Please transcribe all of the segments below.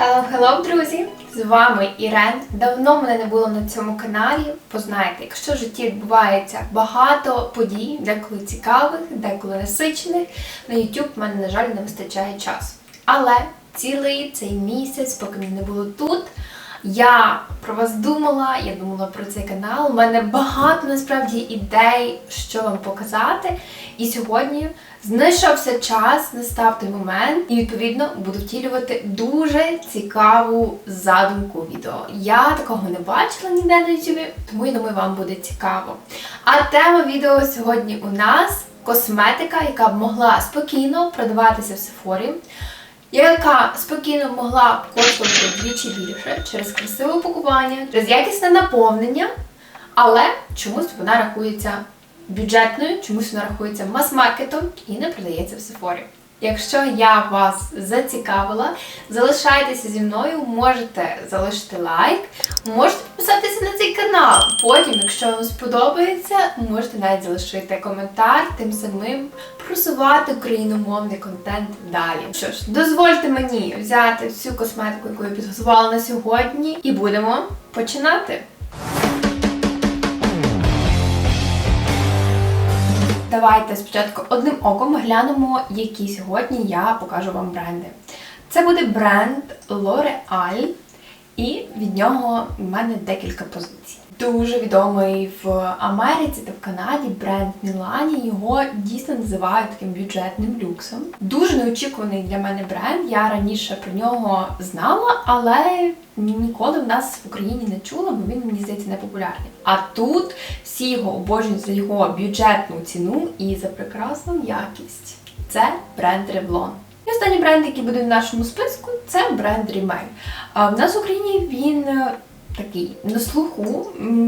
Hello, hello, друзі! З вами Ірен. Давно мене не було на цьому каналі. Познайте, якщо в житті відбувається багато подій, деколи цікавих, деколи насичених, на YouTube в мене, на жаль, не вистачає часу. Але цілий цей місяць, поки мене не було тут, я про вас думала, я думала про цей канал. У мене багато насправді ідей, що вам показати. І сьогодні знайшовся час, настав той момент, і відповідно буду втілювати дуже цікаву задумку відео. Я такого не бачила ніде на YouTube, тому я думаю, вам буде цікаво. А тема відео сьогодні у нас косметика, яка б могла спокійно продаватися в Сефорі яка спокійно могла б коштувати вдвічі більше через красиве упакування, через якісне наповнення, але чомусь вона рахується бюджетною, чомусь вона рахується мас-маркетом і не продається в Сефорі. Якщо я вас зацікавила, залишайтеся зі мною, можете залишити лайк, можете підписатися на цей канал. Потім, якщо вам сподобається, можете навіть залишити коментар, тим самим просувати україномовний контент далі. Що ж, дозвольте мені взяти всю косметику, яку я підготувала на сьогодні, і будемо починати. Давайте спочатку одним оком глянемо, які сьогодні я покажу вам бренди. Це буде бренд L'Oreal, і від нього в мене декілька позицій. Дуже відомий в Америці та в Канаді бренд Мілані. Його дійсно називають таким бюджетним люксом. Дуже неочікуваний для мене бренд. Я раніше про нього знала, але ніколи в нас в Україні не чула, бо він мені здається не популярний. А тут всі його обожнюють за його бюджетну ціну і за прекрасну якість. Це бренд Revlon. І останній бренд, який буде в нашому списку, це бренд Rimmel. В нас в Україні він такий на слуху.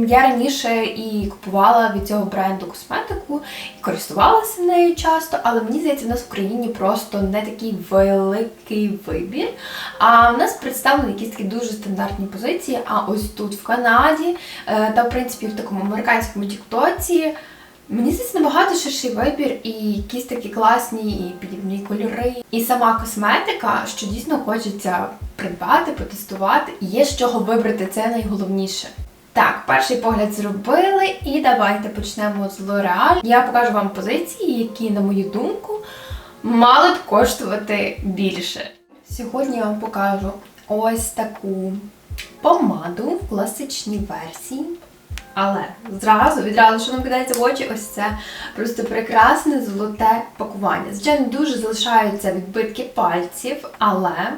Я раніше і купувала від цього бренду косметику, і користувалася нею часто, але мені здається, в нас в Україні просто не такий великий вибір. А в нас представлені якісь такі дуже стандартні позиції. А ось тут в Канаді е, та в принципі в такому американському тіктоці. Мені здається, набагато ширший вибір і якісь такі класні і підібні кольори. І сама косметика, що дійсно хочеться придбати, потестувати, є з чого вибрати, це найголовніше. Так, перший погляд зробили, і давайте почнемо з L'Oreal. Я покажу вам позиції, які, на мою думку, мали б коштувати більше. Сьогодні я вам покажу ось таку помаду в класичній версії. Але зразу, відразу, що нам кидається в очі, ось це просто прекрасне золоте пакування. Звичайно, дуже залишаються відбитки пальців, але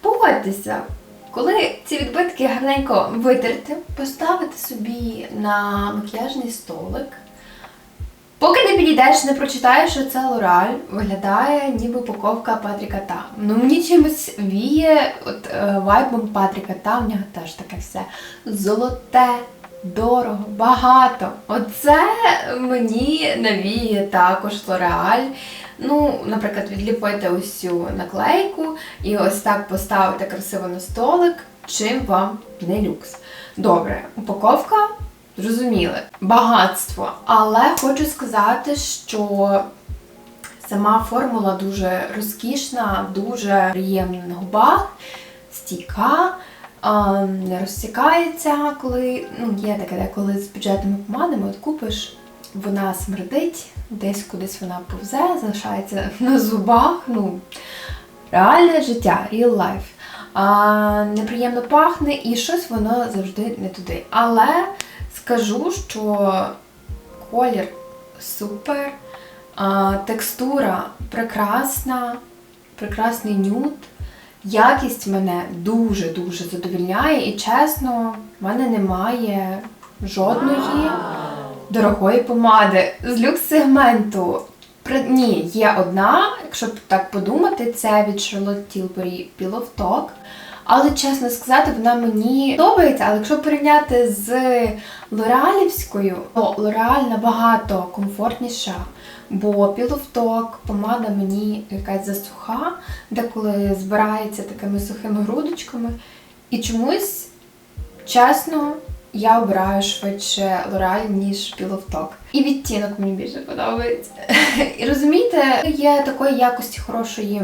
погодьтеся, коли ці відбитки гарненько витерти, поставити собі на макіяжний столик. Поки не підійдеш, не прочитаєш, що це Лораль, виглядає ніби упаковка Патріка Та. Ну мені чимось віє от, е, вайбом Патріка Та, в нього теж таке все золоте, дорого, багато. Оце мені навіє також Лореаль. Ну, наприклад, відліпити цю наклейку і ось так поставити красиво на столик, чим вам не люкс. Добре, упаковка. Зрозуміли, багатство. Але хочу сказати, що сама формула дуже розкішна, дуже приємна на губах, стійка, не розсікається, коли ну, є таке, коли з бюджетними помадами от купиш, вона смердить, десь кудись вона повзе, залишається на зубах. Ну, реальне життя, real life. А, неприємно пахне і щось воно завжди не туди. Але скажу, що колір супер, а, текстура прекрасна, прекрасний нюд. Якість мене дуже-дуже задовільняє, і чесно, в мене немає жодної дорогої помади з люкс-сегменту. Ні, є одна, якщо так подумати, це від Charlotte Tilbury Pillow Talk. Але чесно сказати, вона мені подобається, але якщо порівняти з Лореалівською, то L'Oreal набагато комфортніша, бо Talk помада мені якась засуха, деколи збирається такими сухими грудочками. І чомусь, чесно, я обираю швидше L'Oreal, ніж Pillow І відтінок мені більше подобається. І розумієте, є такої якості хорошої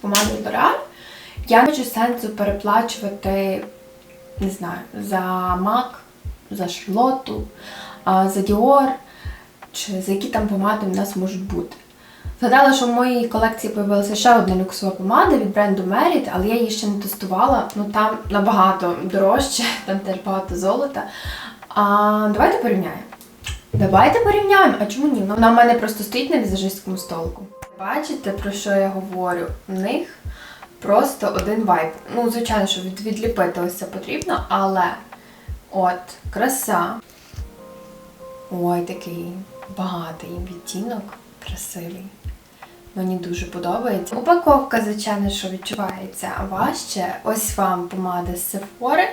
помади L'Oreal, Я не бачу сенсу переплачувати, не знаю, за MAC, за Шарлоту, за Dior, чи за які там помади в нас можуть бути. Згадала, що в моїй колекції з'явилася ще одна люксова помада від бренду Merit, але я її ще не тестувала. Ну там набагато дорожче, там теж багато золота. А, Давайте порівняємо. Давайте порівняємо. А чому ні? Вона в мене просто стоїть на візажистському столику. Бачите, про що я говорю? У них просто один вайб. Ну, звичайно, що від, відліпити ось це потрібно, але от, краса. Ой, такий багатий відтінок, красивий. Мені дуже подобається. Упаковка, звичайно, що відчувається важче. Ось вам помада з Sephora.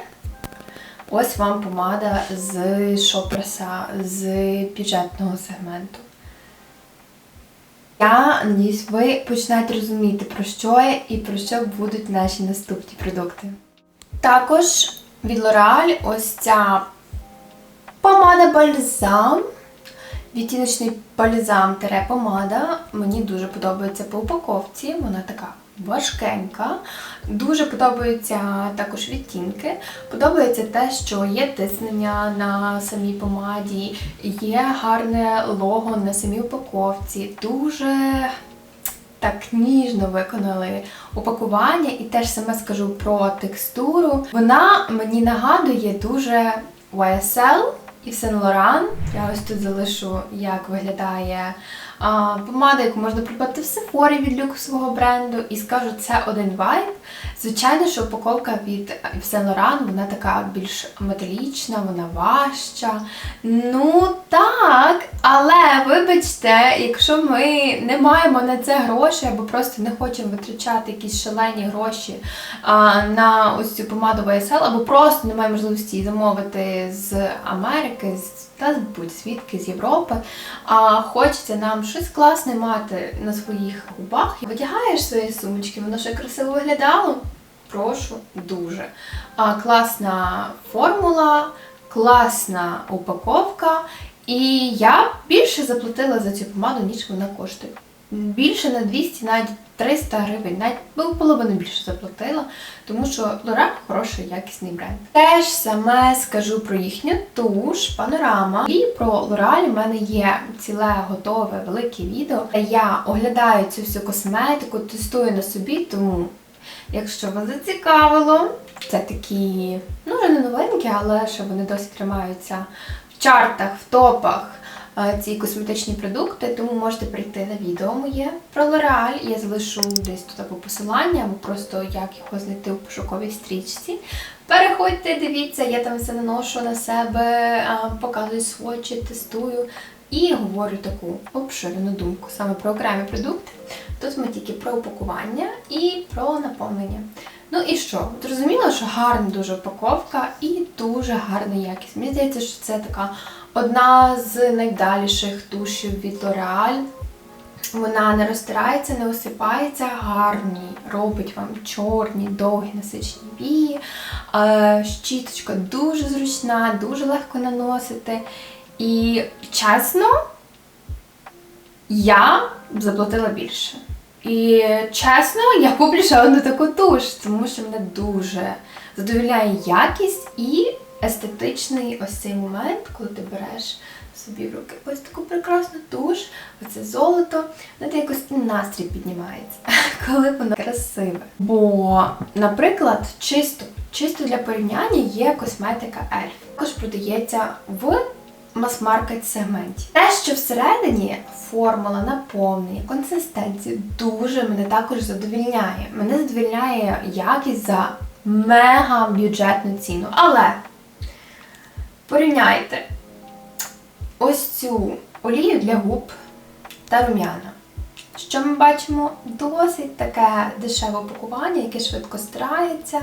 Ось вам помада з Шопреса, з бюджетного сегменту. Я надіюсь, ви починаєте розуміти, про що я і про що будуть наші наступні продукти. Також від L'Oreal ось ця помада бальзам. Відтіночний бальзам-помада. Мені дуже подобається по упаковці. Вона така важкенька. Дуже подобаються також відтінки. Подобається те, що є тиснення на самій помаді, є гарне лого на самій упаковці. Дуже так ніжно виконали упакування, і теж саме скажу про текстуру. Вона мені нагадує дуже YSL і Saint Laurent. Я ось тут залишу, як виглядає помада, яку можна придбати в Sephora від люксового бренду. І скажу, це один вайб. Звичайно, що упаковка від Saint Laurent, вона така більш металічна, вона важча. Ну так, але вибачте, якщо ми не маємо на це гроші або просто не хочемо витрачати якісь шалені гроші а, на ось цю помаду YSL, або просто немає можливості її замовити з Америки, з та будь-звідки з Європи, а хочеться нам щось класне мати на своїх губах. Витягаєш свої сумочки, воно ще красиво виглядало. Прошу дуже. А, Класна формула, класна упаковка. І я більше заплатила за цю помаду, ніж вона коштує. Більше на 200, навіть 300 гривень, навіть ну, половину більше заплатила, тому що L'Oreal хороший якісний бренд. Теж саме скажу про їхню туш, панорама. І про L'Oreal у мене є ціле готове велике відео. Я оглядаю цю всю косметику, тестую на собі, тому якщо вас зацікавило, це такі, ну вже не новинки, але ще вони досі тримаються в чартах, в топах ці косметичні продукти, тому можете прийти на відео моє про L'Oreal. Я залишу десь тут або посилання, або просто як його знайти в пошуковій стрічці. Переходьте, дивіться, я там все наношу на себе, показую свочі, тестую і говорю таку обширену думку саме про окремі продукти. Тут ми тільки про упакування і про наповнення. Ну і що? Зрозуміло, що гарна дуже упаковка і дуже гарна якість. Мені здається, що це така одна з найвдаліших тушів від L'Oreal. Вона не розтирається, не осипається, гарні, робить вам чорні, довгі насичені вії. Щіточка дуже зручна, дуже легко наносити. І чесно, я заплатила більше. І чесно, я куплю ще одну таку туш, тому що мене дуже задовольняє якість і естетичний ось цей момент, коли ти береш собі в руки ось таку прекрасну туш, оце золото, знаєте, якось настрій піднімається, коли воно красиве. Бо, наприклад, чисто, чисто для порівняння є косметика Ельф. Також продається в мас-маркет сегменті. Те, що всередині формула, наповнення, консистенція дуже мене також задовільняє. Мене задовільняє якість за мега бюджетну ціну. Але порівняйте ось цю олію для губ та рум'яна. Що ми бачимо? Досить таке дешеве пакування, яке швидко стирається,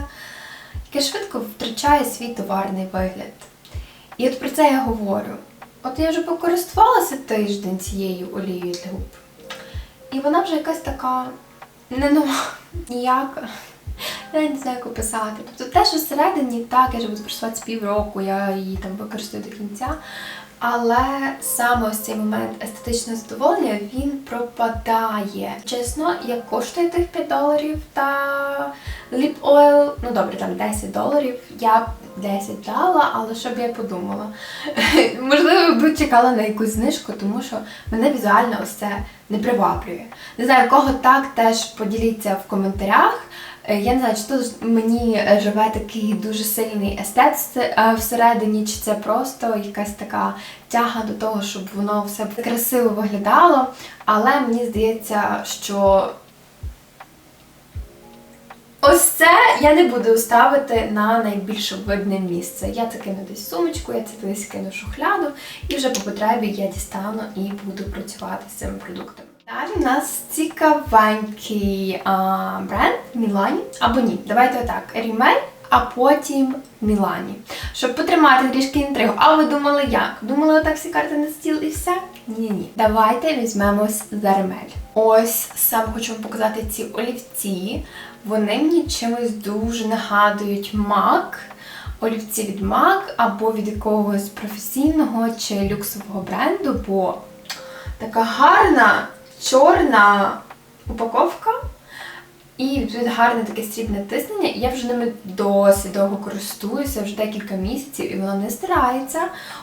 яке швидко втрачає свій товарний вигляд. І от про це я говорю. От я вже покористувалася тиждень цією олією для губ. І вона вже якась така не нова, ніяка. Я не знаю, як описати. Тобто те, що всередині, так, я вже буду користуватися півроку, я її там використаю до кінця. Але саме ось цей момент естетичного задоволення він пропадає. Чесно, як коштує тих 5 доларів та lip oil, ну добре, там 10 доларів, я б 10 дала, але що б я подумала? Можливо, б чекала на якусь знижку, тому що мене візуально ось це не приваблює. Не знаю, кого так теж поділіться в коментарях. Е, Я не знаю, чи тут мені е, живе такий дуже сильний естет е, всередині, чи це просто якась така тяга до того, щоб воно все красиво виглядало. Але мені здається, що ось це я не буду ставити на найбільш видне місце. Я це кину десь сумочку, я це десь кину шухляду, і вже по потребі я дістану і буду працювати з цими продуктами. Далі у нас цікавенький а, бренд Мілані. Або ні, давайте отак. Рімель, а потім Мілані. Щоб потримати трішки інтригу. А ви думали як? Думали отак всі карти на стіл і все? Ні, ні. Давайте візьмемось за ремель. Ось сам хочу вам показати ці олівці. Вони мені чимось дуже нагадують мак. Олівці від MAC або від якогось професійного чи люксового бренду, бо така гарна чорна упаковка. І відповідно гарне таке срібне тиснення. Я вже ними досить довго користуюся, вже декілька місяців, і воно не стирається.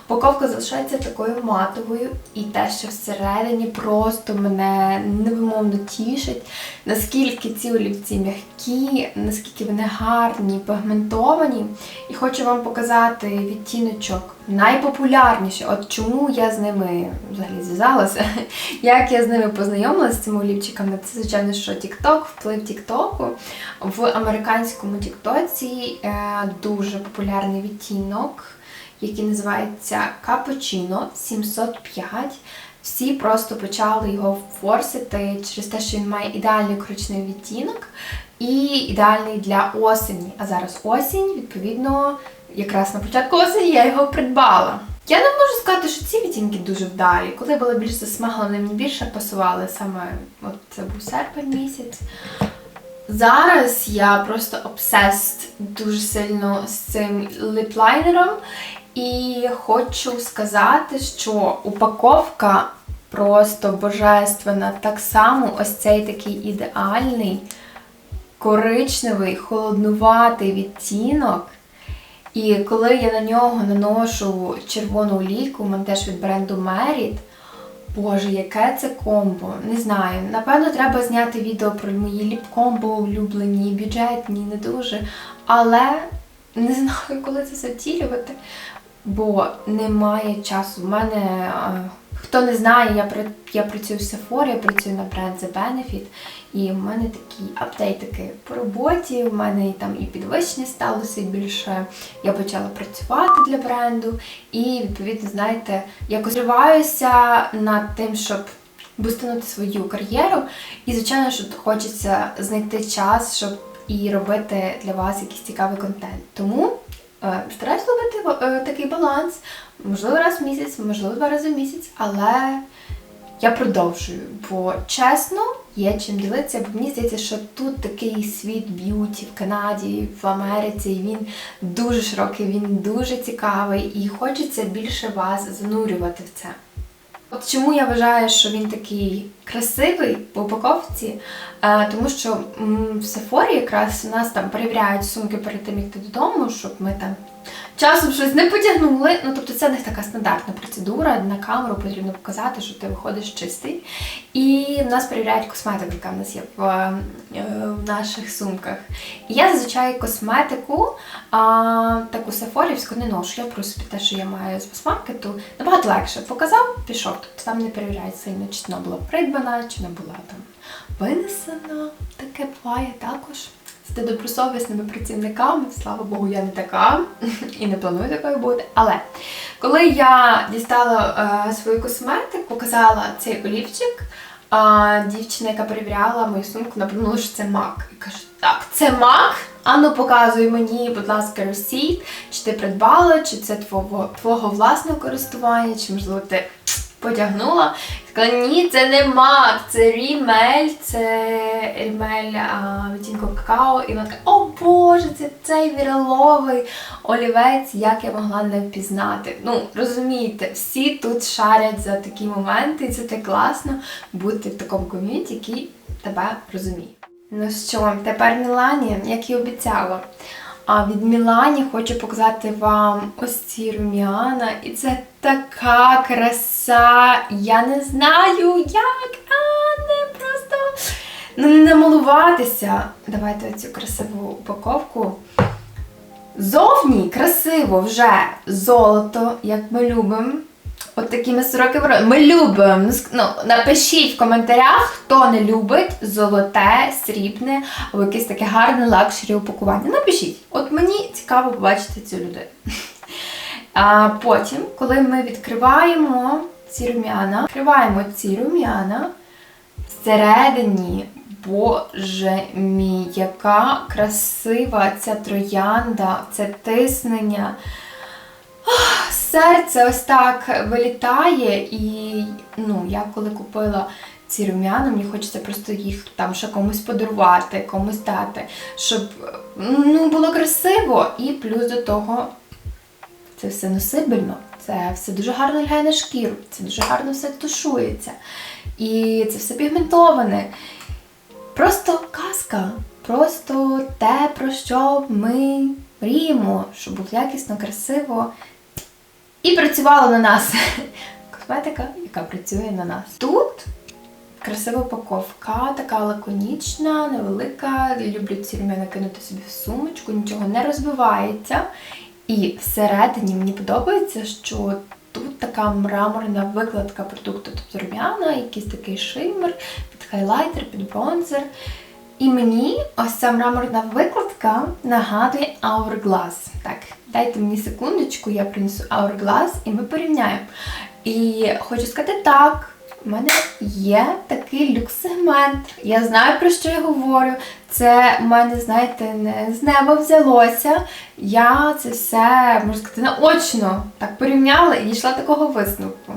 Упаковка залишається такою матовою, і те, що всередині просто мене невимовно тішить, наскільки ці олівці м'які, наскільки вони гарні, пігментовані. І хочу вам показати відтіночок найпопулярніший. От чому я з ними взагалі зв'язалася, як я з ними познайомилася з цими олівчиками. Це, звичайно, що TikTok, вплив Тіктоку. В американському Тіктоці е, дуже популярний відтінок, який називається Cappuccino 705. Всі просто почали його форсити через те, що він має ідеальний коричневий відтінок і ідеальний для осені. А зараз осінь, відповідно, якраз на початку осені я його придбала. Я не можу сказати, що ці відтінки дуже вдалі. Коли була більш засмаглена, мені більше пасували саме от це був серпень місяць. Зараз я просто обсест дуже сильно з цим ліплайнером. І хочу сказати, що упаковка просто божественна. Так само ось цей такий ідеальний, коричневий, холоднуватий відтінок. І коли я на нього наношу червону олійку, у мене теж від бренду Merit, Боже, яке це комбо? Не знаю. Напевно, треба зняти відео про мої ліп-комбо улюблені, бюджетні, не дуже. Але не знаю, коли це затілювати, бо немає часу. У мене, е, хто не знає, я, я працюю в Sephora, я працюю на бренд The Benefit, і в мене такі апдейтики по роботі, в мене і там і підвищення сталося, і більше я почала працювати для бренду. І, відповідно, знаєте, якось риваюся над тим, щоб бустанути свою кар'єру. І, звичайно, що хочеться знайти час, щоб і робити для вас якийсь цікавий контент. Тому е, стараюсь ловити е, такий баланс, можливо, раз в місяць, можливо, два рази в місяць, але я продовжую, бо чесно, є чим ділитися, бо мені здається, що тут такий світ б'юті в Канаді, в Америці, і він дуже широкий, він дуже цікавий, і хочеться більше вас занурювати в це. От чому я вважаю, що він такий красивий в упаковці, Е, тому що в Сефорі якраз у нас там перевіряють сумки перед тим, як йти додому, щоб ми там часом щось не потягнули. Ну тобто це них така стандартна процедура. На камеру потрібно показати, що ти виходиш чистий. І в нас перевіряють косметику, яка в нас є в, е, в наших сумках. І я зазвичай косметику а, таку сефорівську не ношу. Я просто те, що я маю з масмаркету, набагато легше. Показав, пішов. Тобто там не перевіряють сильно, чи вона була придбана, чи не була там винесена. Таке буває також. З недобросовісними працівниками, слава Богу, я не така і не планую такою бути. Але коли я дістала е, свою косметику, показала цей олівчик, а дівчина, яка перевіряла мою сумку, напевно, що це мак. І каже, так, це мак. Ану, показуй мені, будь ласка, ресійт, чи ти придбала, чи це твого, твого власного користування, чи можливо ти потягнула. Сказала, ні, це не мак, це рімель, це рімель а, відтінку какао. І вона така, о Боже, це цей віраловий олівець, як я могла не впізнати. Ну, розумієте, всі тут шарять за такі моменти, і це так класно бути в такому ком'юніті, який тебе розуміє. Ну що, тепер Мілані, як і обіцяла. А від Мілані хочу показати вам ось ці рум'яна. І це така краса. Я не знаю, як, а не просто ну, намалуватися. Давайте цю красиву упаковку. Зовні красиво вже золото, як ми любимо. От такими 40 євро. Ми любимо. Ну, Ну, напишіть в коментарях, хто не любить золоте, срібне або якесь таке гарне лакшері упакування. Напишіть. От мені цікаво побачити цю людину. А потім, коли ми відкриваємо ці рум'яна, відкриваємо ці рум'яна, всередині, боже мій, яка красива ця троянда, це тиснення. Серце ось так вилітає, і ну, я коли купила ці рум'яна, мені хочеться просто їх там ще комусь подарувати, комусь дати, щоб ну, було красиво. І плюс до того це все носибельно, це все дуже гарно лягає на шкіру, це дуже гарно все тушується. І це все пігментоване. Просто казка. Просто те, про що ми мріємо, щоб було якісно, красиво і працювало на нас. Косметика, яка працює на нас. Тут красива упаковка, така лаконічна, невелика. Люблю ці рум'яна кинути собі в сумочку, нічого не розбивається. І всередині мені подобається, що тут така мраморна викладка продукту, тобто рум'яна, якийсь такий шиммер, під хайлайтер, під бронзер. І мені ось ця мраморна викладка нагадує Hourglass. Так, дайте мені секундочку, я принесу Hourglass і ми порівняємо. І хочу сказати так. У мене є такий люкс-сегмент. Я знаю, про що я говорю. Це в мене, знаєте, не з неба взялося. Я це все, можна сказати, наочно так порівняла і дійшла такого висновку.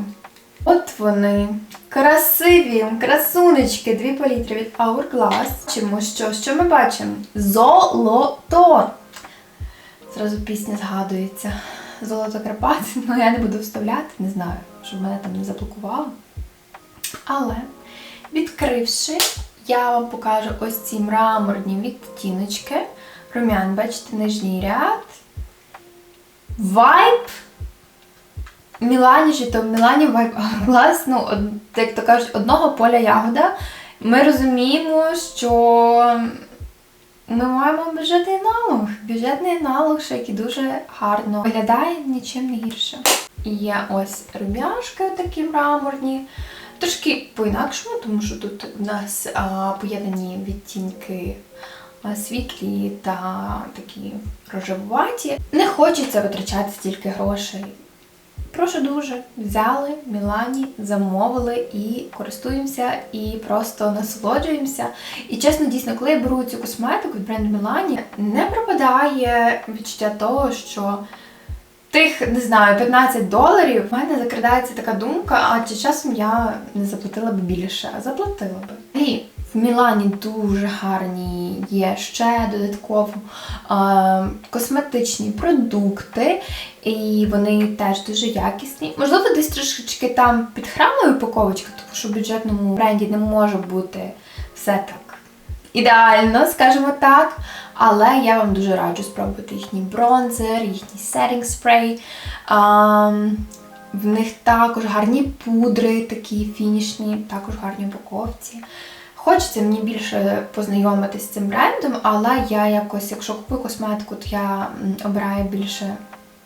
От вони. Красиві, красунечки, дві палітри від Hourglass. Чому що? Що ми бачимо? Золото! Зразу пісня згадується. Золото Карпат. Ну я не буду вставляти, не знаю, щоб мене там не заблокувало. Але, відкривши, я вам покажу ось ці мраморні відтіночки. Рум'ян, бачите, нижній ряд. Вайб Мілані чи то Мілані Вайб Hourglass, ну, як то кажуть, одного поля ягода. Ми розуміємо, що ми маємо бюджетний аналог. Бюджетний аналог, що який дуже гарно виглядає нічим не гірше. І є ось рум'яшки такі мраморні. Трошки по-інакшому, тому що тут у нас а, поєднані відтінки а, світлі та такі рожевуваті. Не хочеться витрачати стільки грошей. Прошу дуже, взяли Мілані, замовили і користуємося, і просто насолоджуємося. І чесно, дійсно, коли я беру цю косметику від бренду Мілані, не пропадає відчуття того, що тих, не знаю, 15 доларів в мене закрадається така думка, а чи часом я не заплатила б більше, а заплатила би. І в Мілані дуже гарні є ще додатково е, косметичні продукти, і вони теж дуже якісні. Можливо, десь трошечки там підхрамлена упаковочка, тому що в бюджетному бренді не може бути все так ідеально, скажімо так. Але я вам дуже раджу спробувати їхній бронзер, їхній setting спрей. В них також гарні пудри, такі фінішні, також гарні упаковці. Хочеться мені більше познайомитися з цим брендом, але я якось, якщо купую косметику, то я обираю більше.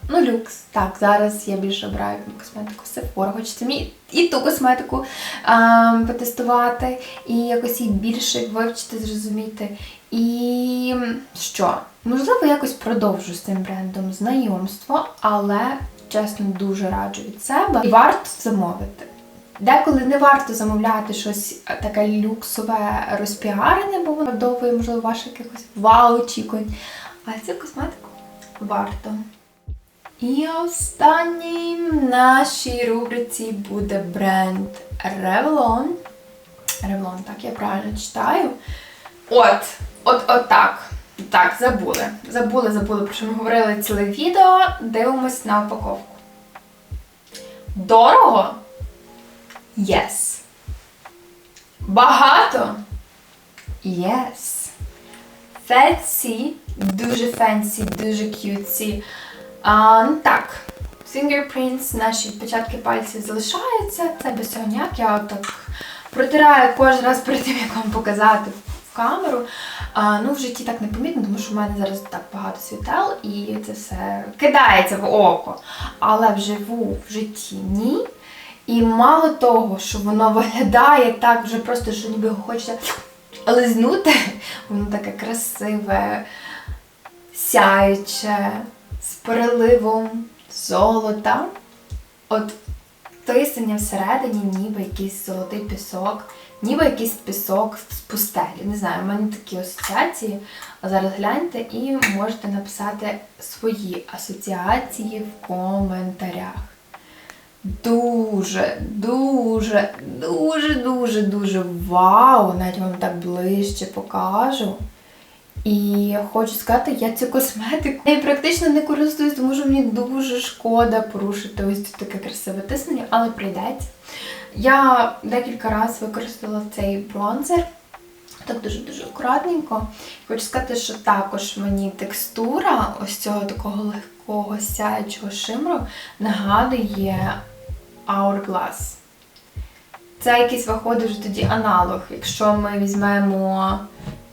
Ну, люкс. Так, зараз я більше обираю косметику Sephora. Хочеться мені і ту косметику ем, потестувати, і якось її більше вивчити, зрозуміти. І що? Можливо, якось продовжу з цим брендом знайомство, але чесно дуже раджу від себе. І варто замовити. Деколи не варто замовляти щось таке люксове розпіарене, бо воно вдовує, можливо, ваше якихось вау-очікувань. А цю косметику варто. І останнім в нашій рубриці буде бренд Revlon. Revlon, так я правильно читаю. От, от, от так. Так, забули. Забули, забули, про що ми говорили ціле відео. Дивимось на упаковку. Дорого? Yes. Багато? Yes. Fancy, дуже фенсі, дуже. А, ну так, fingerprints, наші відпечатки пальців залишаються. Це без цього ніяк. Я отак протираю кожен раз перед тим, як вам показати камеру. А, ну, в житті так не помітно, тому що в мене зараз так багато світел і це все кидається в око. Але вживу в житті ні. І мало того, що воно виглядає так вже просто, що ніби хочеться лизнути, воно таке красиве, сяюче, з переливом золота. От тиснення всередині, ніби якийсь золотий пісок, ніби якийсь пісок з пустелі. Не знаю, у мене такі асоціації. А зараз гляньте і можете написати свої асоціації в коментарях. Дуже, дуже, дуже, дуже, дуже вау! Навіть вам так ближче покажу. І хочу сказати, я цю косметику я практично не користуюсь, тому що мені дуже шкода порушити ось тут таке красиве тиснення, але прийдеться. Я декілька разів використала цей бронзер. Так дуже-дуже акуратненько. Хочу сказати, що також мені текстура ось цього такого легкого сяючого шимру нагадує Hourglass. Це якийсь виходить вже тоді аналог. Якщо ми візьмемо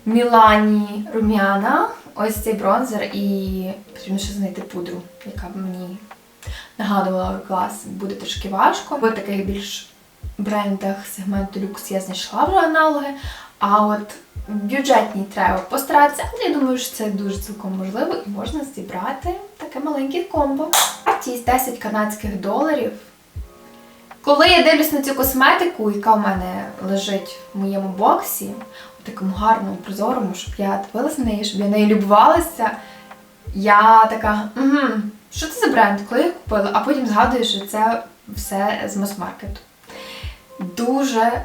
Мілані рум'яна, ось цей бронзер, і потрібно ще знайти пудру, яка б мені нагадувала Hourglass. Буде трошки важко. В таких більш брендах сегменту люкс я знайшла вже аналоги. А от бюджетній треба постаратися, але я думаю, що це дуже цілком можливо і можна зібрати таке маленьке комбо. Вартість 10 канадських доларів. Коли я дивлюсь на цю косметику, яка в мене лежить в моєму боксі, у такому гарному, прозорому, щоб я дивилася на неї, щоб я нею любувалася, я така, угу, що це за бренд, коли я купила, а потім згадую, що це все з мас-маркету. Дуже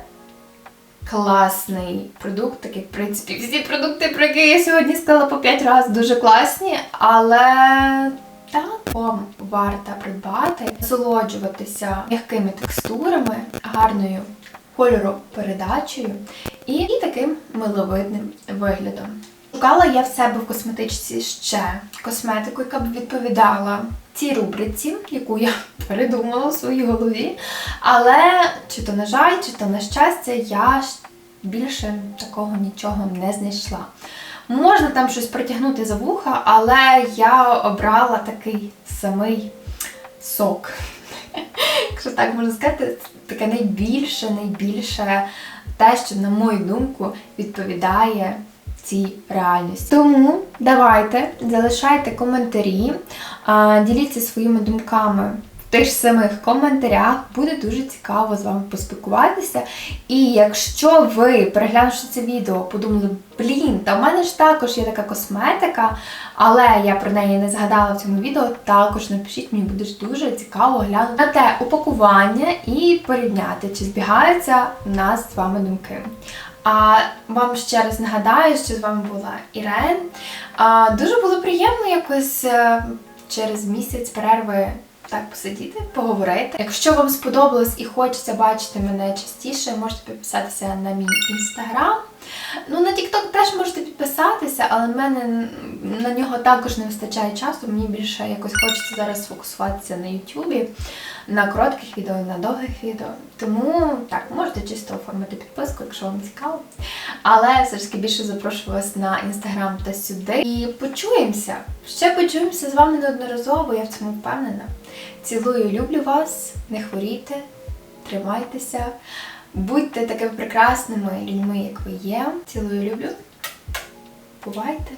класний продукт, такий, в принципі, всі продукти, про які я сьогодні сказала по 5 разів, дуже класні, але вам варто придбати, насолоджуватися м'якими текстурами, гарною кольоропередачею і таким миловидним виглядом. Шукала я в себе в косметичці ще косметику, яка б відповідала цій рубриці, яку я передумала в своїй голові. Але чи то на жаль, чи то на щастя, я більше такого нічого не знайшла. Можна там щось притягнути за вуха, але я обрала такий самий сок. Якщо так можна сказати, таке найбільше, найбільше те, що, на мою думку, відповідає цій реальності. Тому давайте залишайте коментарі, діліться своїми думками тих ж самих коментарях. Буде дуже цікаво з вами поспілкуватися. І якщо ви, переглянувши це відео, подумали, блін, та в мене ж також є така косметика, але я про неї не згадала в цьому відео, також напишіть, мені буде дуже цікаво глянути на те упакування і порівняти, чи збігаються в нас з вами думки. А вам ще раз нагадаю, що з вами була Ірен. А, Дуже було приємно якось е, через місяць перерви так посидіти, поговорити. Якщо вам сподобалось і хочеться бачити мене частіше, можете підписатися на мій інстаграм. Ну, на TikTok теж можете підписатися, але в мене на нього також не вистачає часу. Мені більше якось хочеться зараз сфокусуватися на YouTube, на коротких відео, на довгих відео. Тому так, можете чисто оформити підписку, якщо вам цікаво. Але все ж таки більше запрошую вас на інстаграм та сюди. І почуємося. Ще почуємося з вами неодноразово, я в цьому впевнена. Цілую, люблю вас, не хворійте, тримайтеся. Будьте такими прекрасними людьми, як ви є. Цілую люблю. Бувайте!